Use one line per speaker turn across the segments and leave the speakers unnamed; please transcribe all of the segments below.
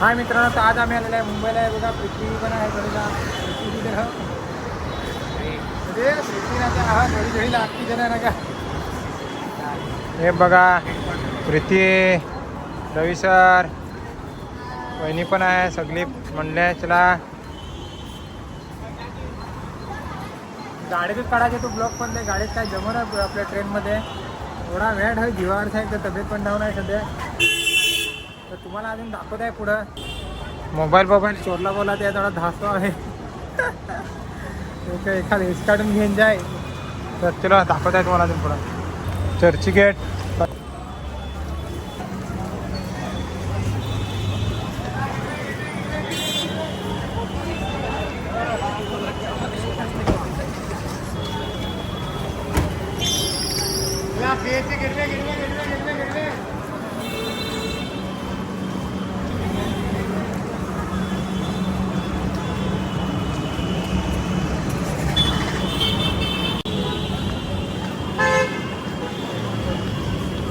हाय मित्रांनो तर आज आम्ही आलेलो आहे मुंबईला. आहे बघा पृथ्वी पण आहे थोडीला पृथ्वी तिथे हा. म्हणजे हा थोडी थोडी लागती जण का? हे बघा प्रीती रवी सर वहिनी पण आहे सगळी म्हणले चला. गाडीतच काढायचे तो ब्लॉक पण ते गाडीत काय आहे आपल्या ट्रेनमध्ये एवढा वेळ आहे जीवावर आहे तर तब्येत पण डाऊन आहे सध्या. तर तुम्हाला अजून दाखवत आहे पुढं. मोबाईल मोबाईल चोरला बोला ते थोडा धासो आहे. एक एखाद एस काढून घेऊन जाय. तर चला दाखवत आहे तुम्हाला अजून पुढं. चर्ची गेट.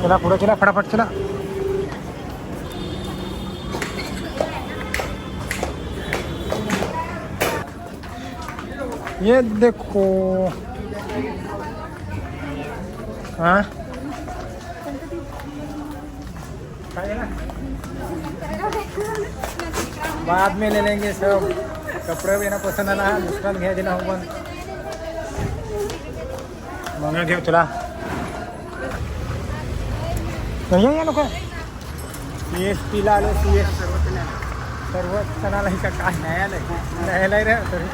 चला पुढे चला फटाफट चला ये देखो. हाँ? ना? बाद में ले लेंगे सब. कपडे भी ना पसंद आला दुसरा घ्यायचे ना पण हो मंगळ घेऊ चला. नाही या नको सी एस टीला आलो सी एस सर्व सणाला का काय न्यायालय न्यायालय रे तरी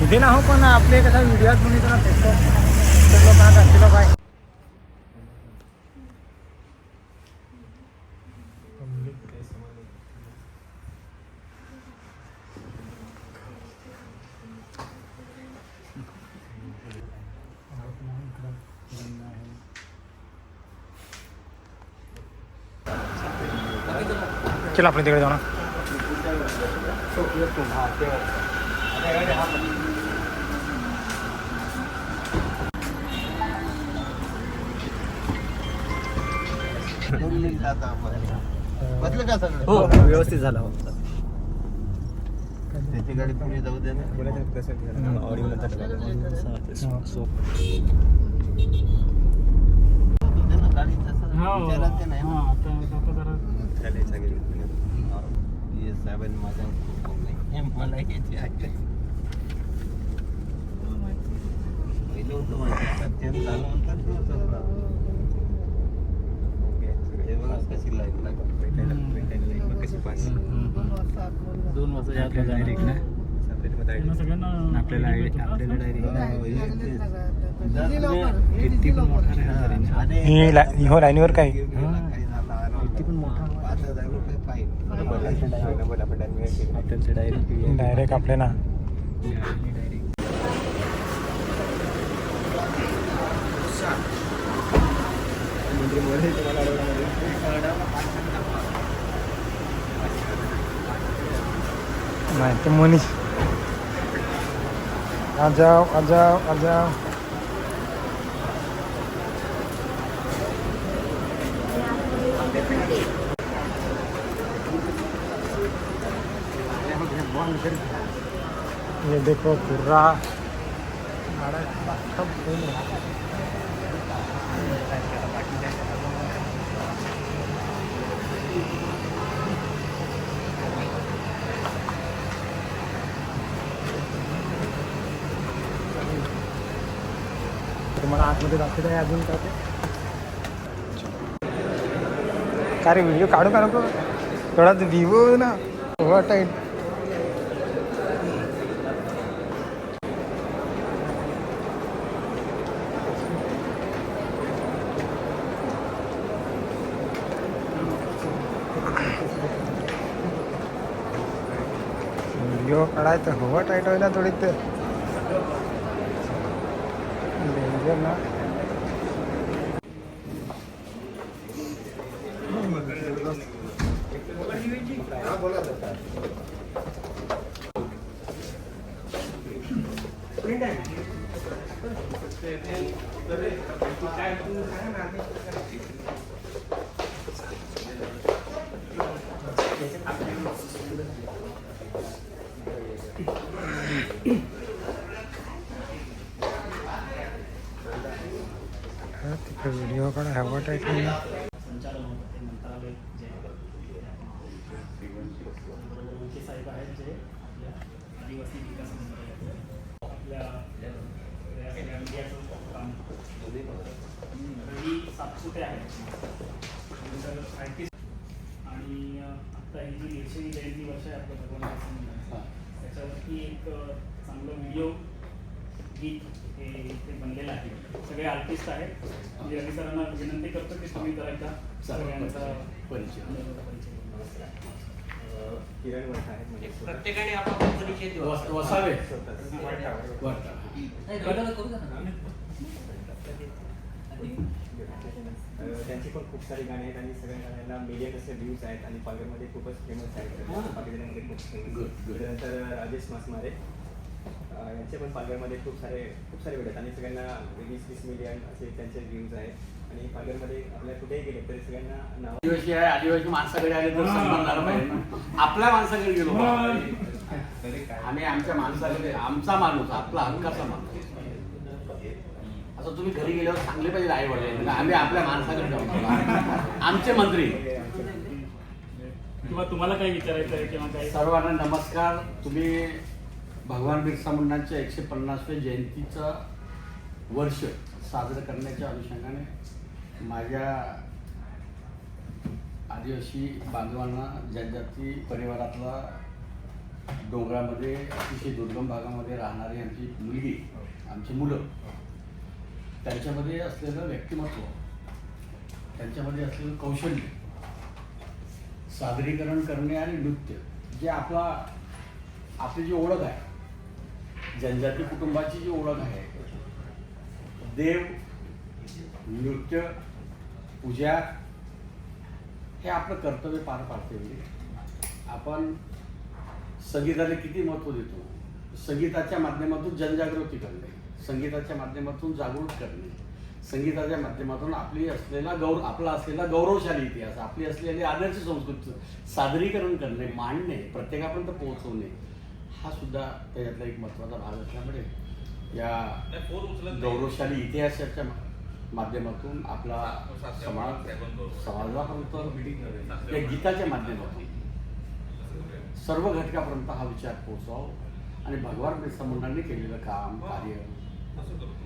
तिथे ना हो पण आपले कसा व्हिडिओज बनवतो ना फेसबुक लोक असतील काय चला आपण तिकडे जाऊ ना.
बदलं का सगळं
हो व्यवस्थित झाला हो.
त्याची गाडी पुढे जाऊ दे ना.
ऑडिओ
गाडी तसं विचारायचं नाही ये साहेबांनी माझ्या हे मला यायची आहे पहिलं होतं माझ्या ते झालं नंतर ते होतं ना. हे कशी
दोन आपल्याला डायरेक्ट ना आपल्याला आपल्याला किती हा.
ही हो लाईनीवर काय
किती पण मोठा.
पाच हजार रुपये पाहिजे
हॉटेलचं डायरेक्ट
डायरेक्ट आपले ना.
डायरेक्ट
नाही ते मनीष. आ जाओ आ काम कर ये देखो पूरा। सब फूल है। तुम्हाला आतमध्ये दाखवत आहे अजून काय ते. रे व्हिडिओ काढू का नको? थोडा विवो ना. थोडा टाईट व्हिडिओ काढायचं हवा टाईट होईल ना थोडी ते डेंजर ना
प्रिंट आहे
हा, तिकडे व्हिडिओ काढा हवा टाकली
संचालन होतं ते मंत्रालय जे मुख्य साहेब आहेत जे आपल्या आदिवासी विकास मंत्रालयाचे आपल्या या सगळ्या मीडियाचं काम रवी सातपुते आहेत नंतर आर्टिस्ट आणि आता ही जी दीडशेवी जयंती वर्ष आहे आपल्या भगवान बिरसा मुंडांचं, त्याच्यावरती एक अ, चांगलं व्हिडिओ गीत हे ते बनलेलं आहे. सगळे आर्टिस्ट आहेत. म्हणजे रवी सरांना विनंती करतो की तुम्ही जरा एकदा सगळ्यांचा
परिचय.
परिचय करून द्या.
किरण वठ आहे म्हणजे
प्रत्येकाने परिचय
वसावे त्यांची पण खूप सारी गाणी आहेत आणि सगळ्या गाण्यांना मीडिया कसे व्ह्यूज आहेत आणि पालघरमध्ये खूपच फेमस आहेत. पालघरमध्ये खूप famous. त्यानंतर राजेश मासमारे. यांचे पण पालघरमध्ये खूप सारे खूप सारे व्हिडिओ आहेत आणि सगळ्यांना वीस वीस मिलियन असे त्यांचे व्ह्यूज आहेत. आणि पालघरमध्ये आपल्या कुठेही गेले तरी सगळ्यांना नाव
आदिवासी आहे आदिवासी माणसाकडे आले तर सन्मान झाला पाहिजे ना. आपल्या माणसाकडे गेलो. आम्ही आमच्या माणसाकडे आमचा माणूस आपला हक्काचा माणूस. असं तुम्ही घरी गेल्यावर चांगले पाहिजे आई वडील आम्ही आपल्या माणसाकडे जाऊ आमचे मंत्री.
किंवा तुम्हाला काही विचारायचं आहे किंवा काही
सर्वांना नमस्कार. तुम्ही भगवान बिरसा मुंडांच्या एकशे पन्नासव्या जयंतीचं वर्ष साजरं करण्याच्या अनुषंगाने माझ्या आदिवासी बांधवांना जनजाती परिवारातला डोंगरामध्ये अतिशय दुर्गम भागामध्ये राहणारी आमची मुलगी आमची मुलं त्यांच्यामध्ये असलेलं व्यक्तिमत्व त्यांच्यामध्ये असलेलं कौशल्य सादरीकरण करणे आणि नृत्य जे आपला आपली जी ओळख आहे जनजाती कुटुंबाची जी ओळख आहे देव नृत्य पूजा हे आपलं कर्तव्य पार पाडते म्हणजे. आपण संगीताला किती महत्त्व देतो? संगीताच्या माध्यमातून जनजागृती करणे संगीताच्या माध्यमातून जागृत करणे संगीताच्या माध्यमातून आपली असलेला गौर आपला असलेला गौरवशाली इतिहास आपली असलेली आदर्श संस्कृती सादरीकरण करणे मांडणे प्रत्येकापर्यंत पोहोचवणे हा सुद्धा त्याच्यातला एक महत्त्वाचा भाग असल्यामुळे या गौरवशाली इतिहासाच्या माध्यमातून आपला समाज समाजापर्यंत या गीताच्या माध्यमातून. सर्व घटकापर्यंत हा विचार पोहोचवावा आणि भगवान बिरसा मुंडांनी केलेलं काम कार्य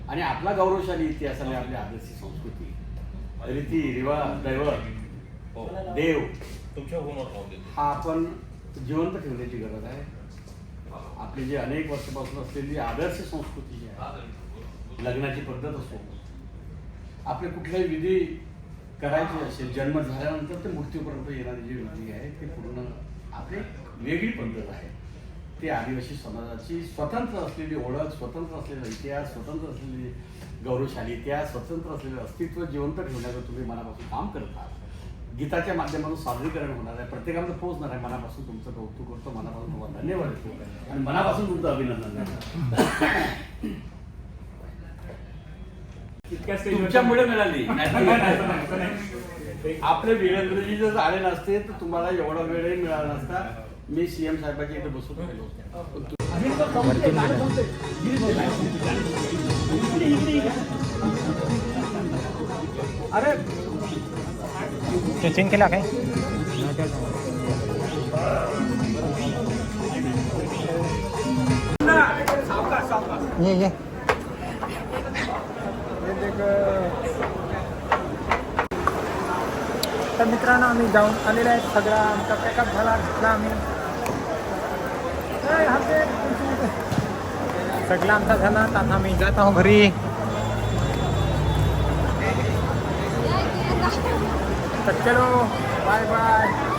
आणि आपला गौरवशाली इतिहास आणि आपली आदर्श संस्कृती. रीती रिवाज दैवत देव. हा आपण जिवंत ठेवण्याची गरज आहे. आपली जी अनेक वर्षापासून असलेली आदर्श संस्कृती जी आहे. लग्नाची पद्धत असो. आपले कुठल्याही विधी करायचे असेल जन्म झाल्यानंतर ते मृत्यूपर्यंत येणारी जी विधी आहे ती पूर्ण आपली वेगळी पद्धत आहे. ती आदिवासी समाजाची स्वतंत्र असलेली ओळख स्वतंत्र असलेला इतिहास स्वतंत्र असलेली गौरवशाली इतिहास स्वतंत्र असलेलं अस्तित्व जिवंत ठेवण्याचं तुम्ही मनापासून काम करत आहात. गीताच्या माध्यमातून सादरीकरण होणार आहे. प्रत्येकामध्ये पोहोचणार आहे. मनापासून तुमचं कौतुक करतो. मनापासून तुम्हाला धन्यवाद देतो आणि मनापासून तुमचं अभिनंदन तुमच्यामुळे मिळाली. आपले वीरेंद्रजी जर आले नसते तर तुम्हाला एवढा वेळही मिळाला नसता. मी सीएम साहेबांच्या इथे बसून राहिलो.
अरे चेंज केला काय ये ये. हे देख. तर मित्रांनो आम्ही जाऊन आलेलो आहे. सगळा आमचा पॅकअप झाला. घेतला आम्ही सगळा आमचा झाला. आता आम्ही जात आहोत घरी. तर चलो बाय बाय